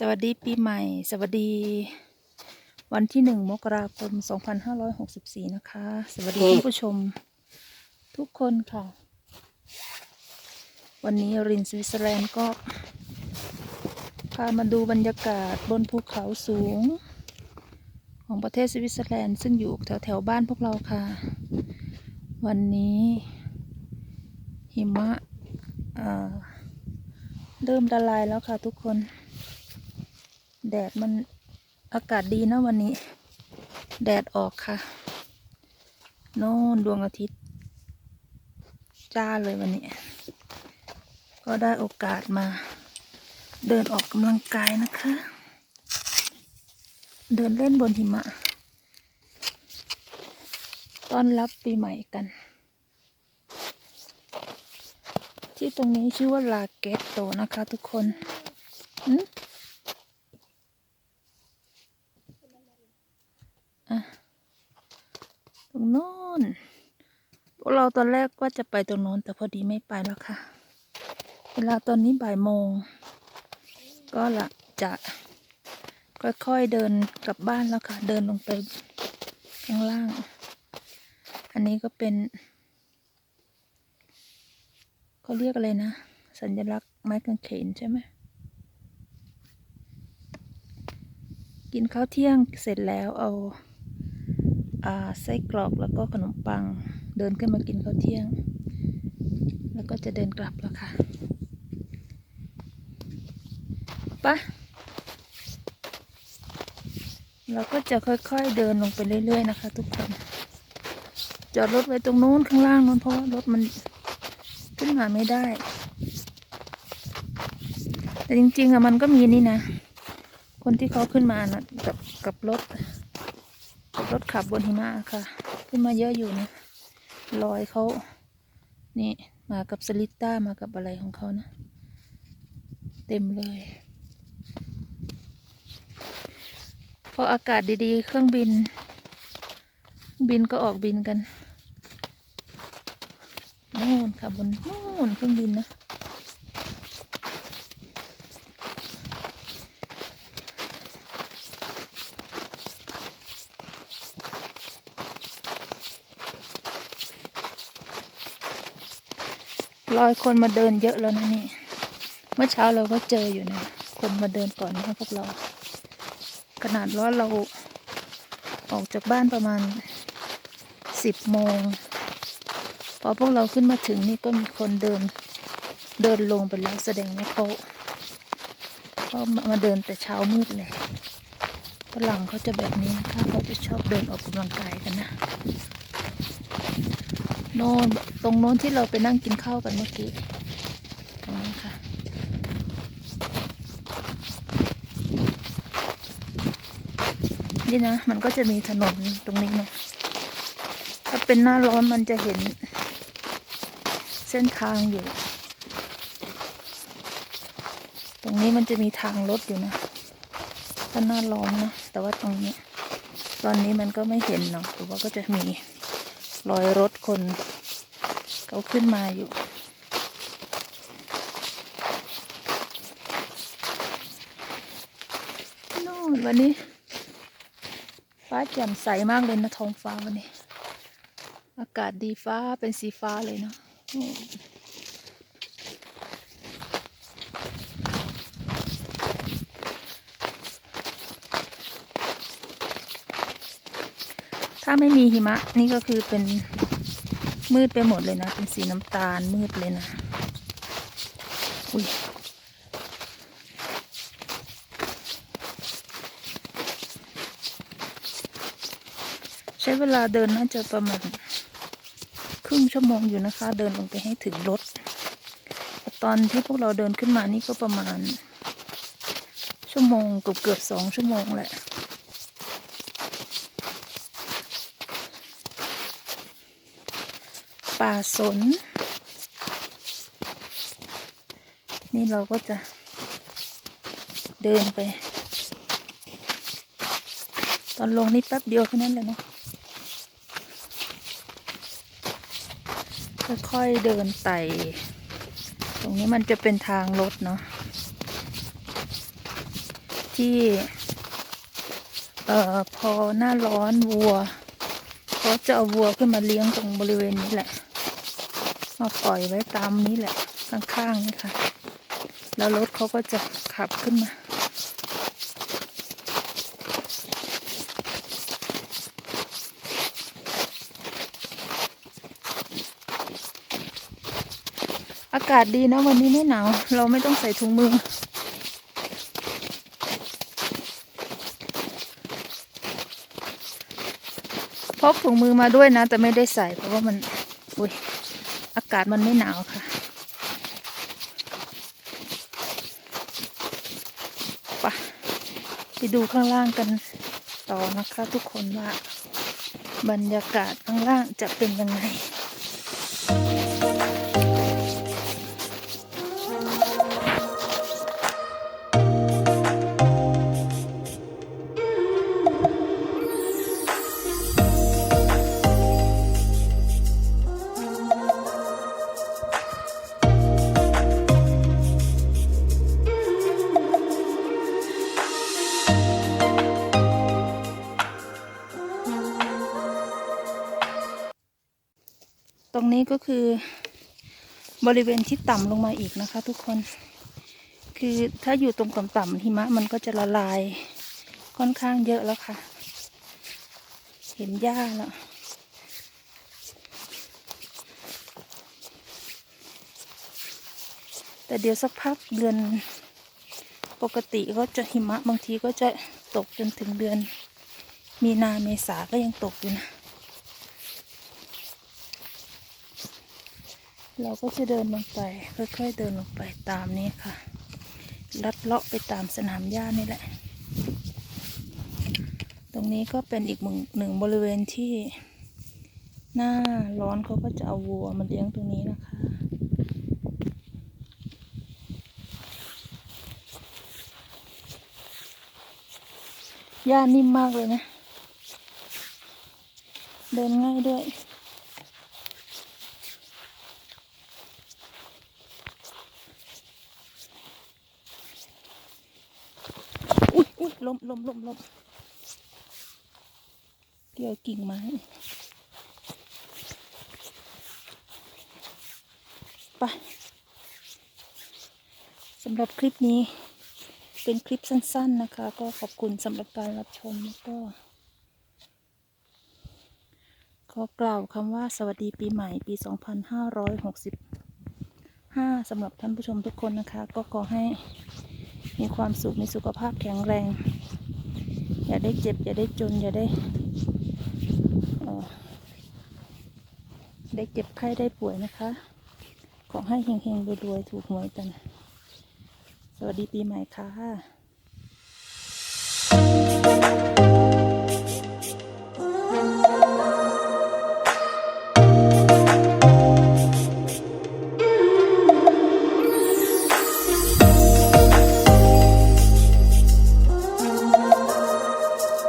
สวัสดีปีใหม่ สวัสดี วันที่หนึ่งมกราคม 2564 นะคะ สวัสดีท่านผู้ชมทุกคนค่ะ วันนี้รินสวิตเซอร์แลนด์ก็พามาดูบรรยากาศบนภูเขาสูง ของประเทศสวิตเซอร์แลนด์ ซึ่งอยู่แถวแถวบ้านพวกเราค่ะ วันนี้หิมะอ่าเริ่มละลายแล้วค่ะทุกคน แดดมันอากาศดีนะวันนี้ แดดออกค่ะโน่นดวงอาทิตย์ จ้าเลยวันนี้ ก็ได้โอกาสมา เดินออกกำลังกายนะคะ เดินเล่นบนหิมะ ต้อนรับปีใหม่กัน ที่ตรงนี้ชื่อว่าลาเกตโตนะคะทุกคนหืม อะต รงโน้นพวกเราตอนแรกว่าจะไปตรงโน้น แต่พอดีไม่ไปแล้วค่ะ เวลาตอนนี้บ่ายโมง ก็ละจะค่อยๆเดินกลับบ้านแล้วค่ะ เดินลงไปข้างล่าง อันนี้ก็เป็นเขาเรียกอะไรนะ สัญลักษณ์ไม้กางเขนใช่ไหมกินข้าวเที่ยงเสร็จแล้วเอาอ่า ไส้กรอกแล้วก็ขนมปัง เดินขึ้นมากินข้าวเที่ยง แล้วก็จะเดินกลับแล้วค่ะปะเราก็จะค่อยๆเดินลงไปเรื่อย ๆ นะคะ ทุกคน จอดรถไว้ตรงนู้นข้างล่างนู้นเพราะว่ารถมันขึ้นมาไม่ได้ แต่จริงๆอะมันก็มีนี่นะ คนที่เขาขึ้นมานะกับกับรถ รถขับบนหิมะค่ะ ขึ้นมาเยอะอยู่นะรอยเขานี่มากับสลิตต้ามากับอะไรของเขานะ เต็มเลยพออากาศดีๆ เครื่องบิน บินก็ออกบินกันนู่นค่ะบนนู่นเครื่องบินนะ รอยคนมาเดินเยอะแล้วนะนี่ เมื่อเช้าเราก็เจออยู่นะ คนมาเดินก่อนนะพวกเรา ขนาดว่าเราออกจากบ้านประมาณสิบโมง พอพวกเราขึ้นมาถึงนี่ก็มีคนเดินเดินลงไปแล้วแสดงว่าเขาเขามาเดินแต่เช้ามืดเลยฝรั่งเขาจะแบบนี้นะคะเขาจะชอบเดินออกกำลังกายกันนะ โน่นตรงโน้นที่เราไปนั่งกินข้าวกันเมื่อกี้ตรงนั้นค่ะนี่นะ มันก็จะมีถนนตรงนี้นะถ้าเป็นหน้าร้อนมันจะเห็น เส้นทางอยู่ ตรงนี้มันจะมีทางรถอยู่นะถ้าหน้าร้อนนะแต่ว่าตรงนี้ ตอนนี้มันก็ไม่เห็นเนาะแต่ว่าก็จะมี รอยรถคนเขาขึ้นมาอยู่ นู่นวันนี้ ฟ้าแจ่มใสมากเลยนะท้องฟ้าวันนี้ อากาศดีฟ้าเป็นสีฟ้าเลยเนาะ ถ้าไม่มีหิมะ นี่ก็คือเป็นมืดไปหมดเลยนะ เป็นสีน้ำตาลมืดเลยนะ อุ้ยใช้เวลาเดินน่าจะประมาณครึ่งชั่วโมงอยู่นะคะ เดินลงไปให้ถึงรถ ตอนที่พวกเราเดินขึ้นมานี่ก็ประมาณ ชั่วโมงเกือบเกือบสองชั่วโมงแหละ ป่าสน นี่เราก็จะเดินไป ตอนลงนี่แป๊บเดียวแค่นั้นเลยเนาะค่อยๆเดินไต่ ตรงนี้มันจะเป็นทางรถเนาะที่เอ่อพอหน้าร้อนวัวเขาจะเอาวัวขึ้นมาเลี้ยงตรงบริเวณนี้แหละ มาปล่อยไว้ตามนี้แหละ ข้างๆนี่ค่ะ แล้วรถเขาก็จะขับขึ้นมาอากาศดีนะวันนี้ไม่หนาว เราไม่ต้องใส่ถุงมือ พกถุงมือมาด้วยนะ แต่ไม่ได้ใส่เพราะว่ามัน อุ้ย อากาศมันไม่หนาวค่ะไปไปดูข้างล่างกันต่อนะคะทุกคนว่า บรรยากาศข้างล่างจะเป็นยังไง ก็คือบริเวณที่ต่ำลงมาอีกนะคะ ทุกคน คือถ้าอยู่ตรงต่ำๆหิมะมันก็จะละลายค่อนข้างเยอะแล้วค่ะ เห็นหญ้าแล้วแต่เดี๋ยวสักพักเดือนปกติก็จะหิมะบางทีก็จะตกจนถึงเดือน มีนาเมษาก็ยังตกอยู่นะ เราก็จะเดินลงไป ค่อยๆเดินลงไปตามนี้ค่ะ ลัดเลาะไปตามสนามหญ้านี่แหละ ตรงนี้ก็เป็นอีกหนึ่งบริเวณที่ หน้าร้อนเขาก็จะเอาวัวมาเลี้ยงตรงนี้นะคะ หญ้านิ่มมากเลยนะ เดินง่ายด้วย อุ้ยอุ้ย ล้มล้มล้มล้มเกี่ยวกิ่งไม้ไปสำหรับคลิปนี้เป็นคลิปสั้น ๆนะคะ ก็ขอบคุณสำหรับการรับชมแล้วก็ ขอกล่าวคำว่าสวัสดีปีใหม่ปี 2565สำหรับท่านผู้ชมทุกคนนะคะ ก็ขอให้ มีความสุขมีสุขภาพแข็งแรง อย่าได้เจ็บ อย่าได้จน อย่าได้ได้เจ็บไข้ได้ป่วยนะคะ ขอให้เฮงๆรวยๆถูกหวยกัน สวัสดีปีใหม่ค่ะ